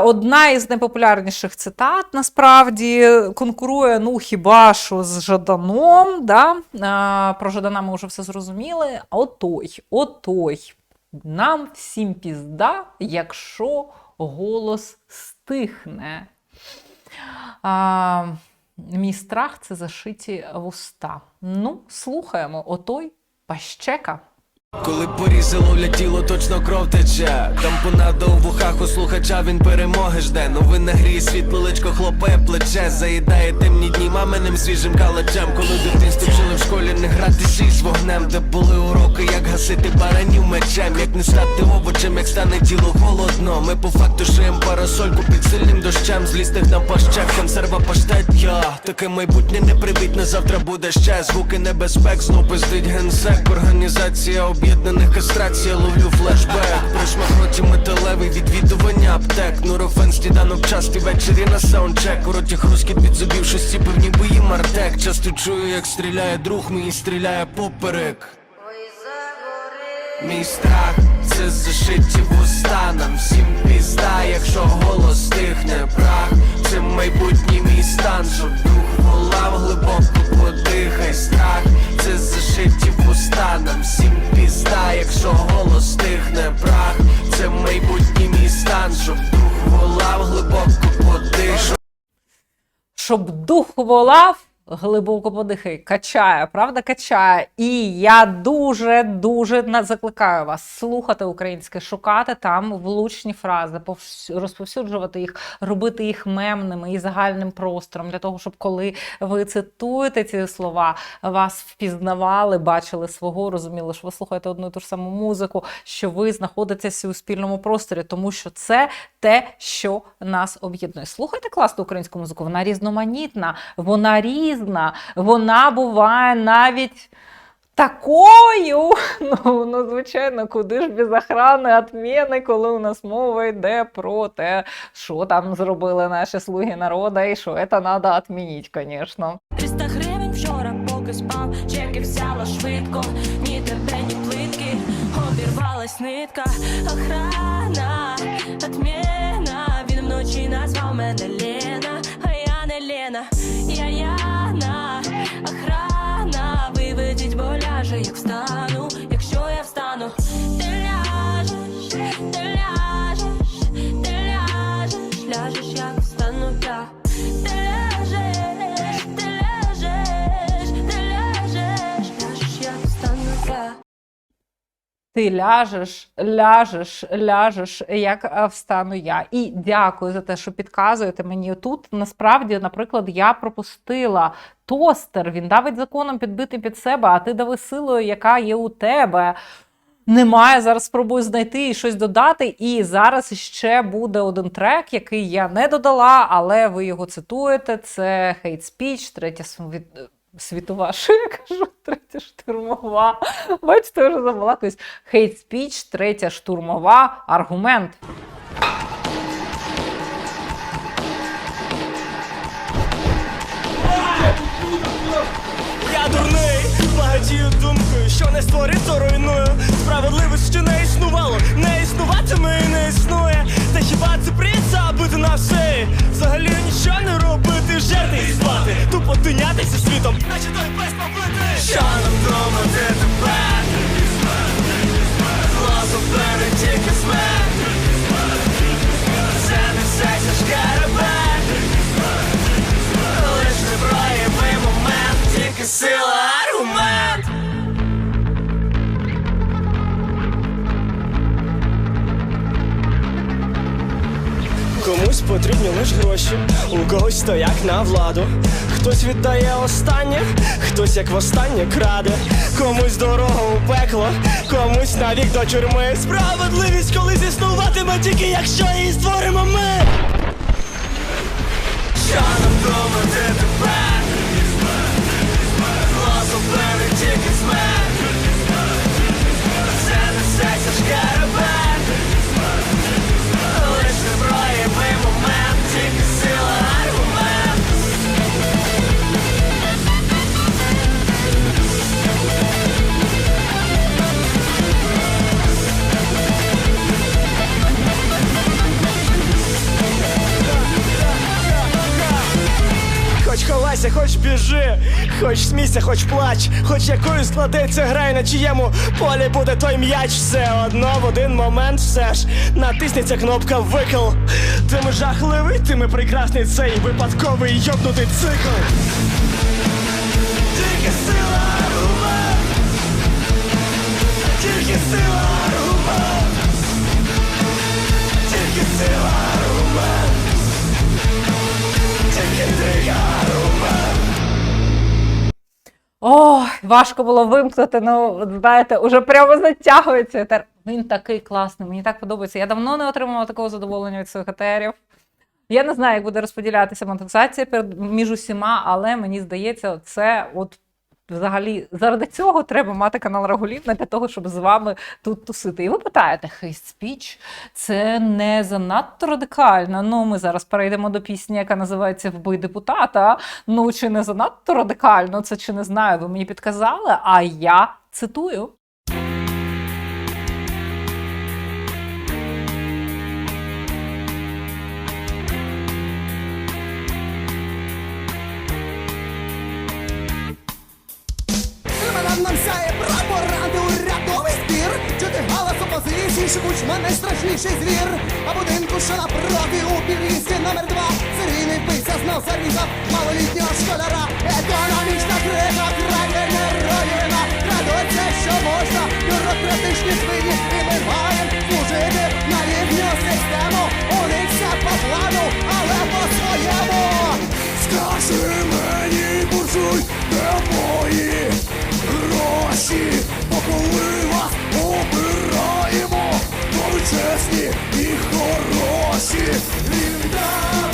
Одна із найпопулярніших цитат насправді конкурує ну хіба що з Жаданом. Да? А, про Жадана ми вже все зрозуміли. Отой, отой. Нам всім пізда, якщо голос стихне. А, мій страх це зашиті вуста. Ну, слухаємо, отой пащека. Коли порізи ловлять тіло, точно кров тече. Там понадо у вухах у слухача він перемоги жде. Новина гріє світло, личко хлопає плече. Заїдає темні дні маминим свіжим калачем. Коли в дитинстві вчили в школі не гратися з вогнем, де були уроки, як гасити баранів мечем, як не стати овочем, як стане тіло холодно. Ми по факту шиєм парасольку під сильним дощем. Злісних нам пащек, консерва паштет. Я таке майбутнє не привітне, завтра буде ще звуки небезпек. Знов пиздить генсек, організація об'єднаних кастрація, ловлю флешбек. Пришмахроті металевий відвідування аптек. Нурофен сніданок частий ввечері на саундчек. У роті хрускіт від зубів, щось пив ніби їм артек. Часто чую, як стріляє друг мій, стріляє поперек. Мій страх це зашиті вуста Нам всім пізда, якщо голос стихне прах Це майбутній мій стан, щоб дух волав глибоко подихай страх Це зашиті вуста Нам всім якщо голос стихне прах Це майбутній мій стан, щоб дух волав глибоко подихай щоб дух волав, глибоко подихай, качає, правда, качає. І я дуже дуже закликаю вас слухати українське, шукати там влучні фрази, повс- розповсюджувати їх, робити їх мемними і загальним простором для того, щоб коли ви цитуєте ці слова, вас впізнавали, бачили свого, розуміли, що ви слухаєте одну і ту ж саму музику, що ви знаходитесь у спільному просторі, тому що це те, що нас об'єднує. Слухайте класну українську музику, вона різноманітна, вона різна, вона буває навіть. Такою, ну, ну звичайно, куди ж без охрани отміни, коли у нас мова йде про те, що там зробили наші слуги народу, і що це треба відмінити, звісно. 300 гривень вчора, поки спав, чеки взяла швидко, ні тебе, ні плитки, обірвалась нитка, охрана, отмена, він вночі назвав мене як встану, Ти ляжеш, ляжеш, ляжеш, як е, встану я. І дякую за те, що підказуєте мені тут. Насправді, наприклад, я пропустила тостер. Він давить законом підбити під себе, а ти дави силою, яка є у тебе. Немає. Зараз спробую знайти і щось додати. І зараз ще буде один трек, який я не додала, але ви його цитуєте. Це Hate Speech, третя світ- світова, що я кажу, третя штурмова. Бачите, вже забалакуюсь. Хейт спіч, третя штурмова, аргумент. Я дурний, багатію думкою, що не тинятися світом, наче той пес побитий Що нам потрібні лиш гроші, у когось то як на владу. Хтось віддає останнє, хтось як востаннє краде, комусь дорогу у пекло, комусь навік до тюрми. Справедливість колись існуватиме тільки якщо її створимо ми. Що нам думати змагайся, хоч біжи, хоч смійся, хоч плач, хоч якою складеться грай, на чиєму полі буде той м'яч. Все одно в один момент все ж натиснеться кнопка викл. Ти ми жахливий, ти ми прекрасний цей випадковий йобнутий цикл. Тільки сила тільки сила важко було вимкнути. Ну, знаєте, уже прямо затягується. Він такий класний, мені так подобається. Я давно не отримувала такого задоволення від своїх етерів. Я не знаю, як буде розподілятися монетизація між усіма, але мені здається, це от взагалі заради цього треба мати канал Рагулівна для того, щоб з вами тут тусити. І ви питаєте, хейст спіч це не занадто радикально. Ну, ми зараз перейдемо до пісні, яка називається Вбий депутата. Ну, чи не занадто радикально, це чи не знаю, ви мені підказали, а я цитую. Опозиції, шибуч мене страшніший звір. А будинку, що напроти у Білінській номер два. Серійний пися знов зарізав малолітнього школяра. Економічна крика, край генероїна Радується, що можна, бюрократичні свині І ми маєм служити на їхню систему У них все по плану, але по-своєму. Скажи чесні і хороші. Він дав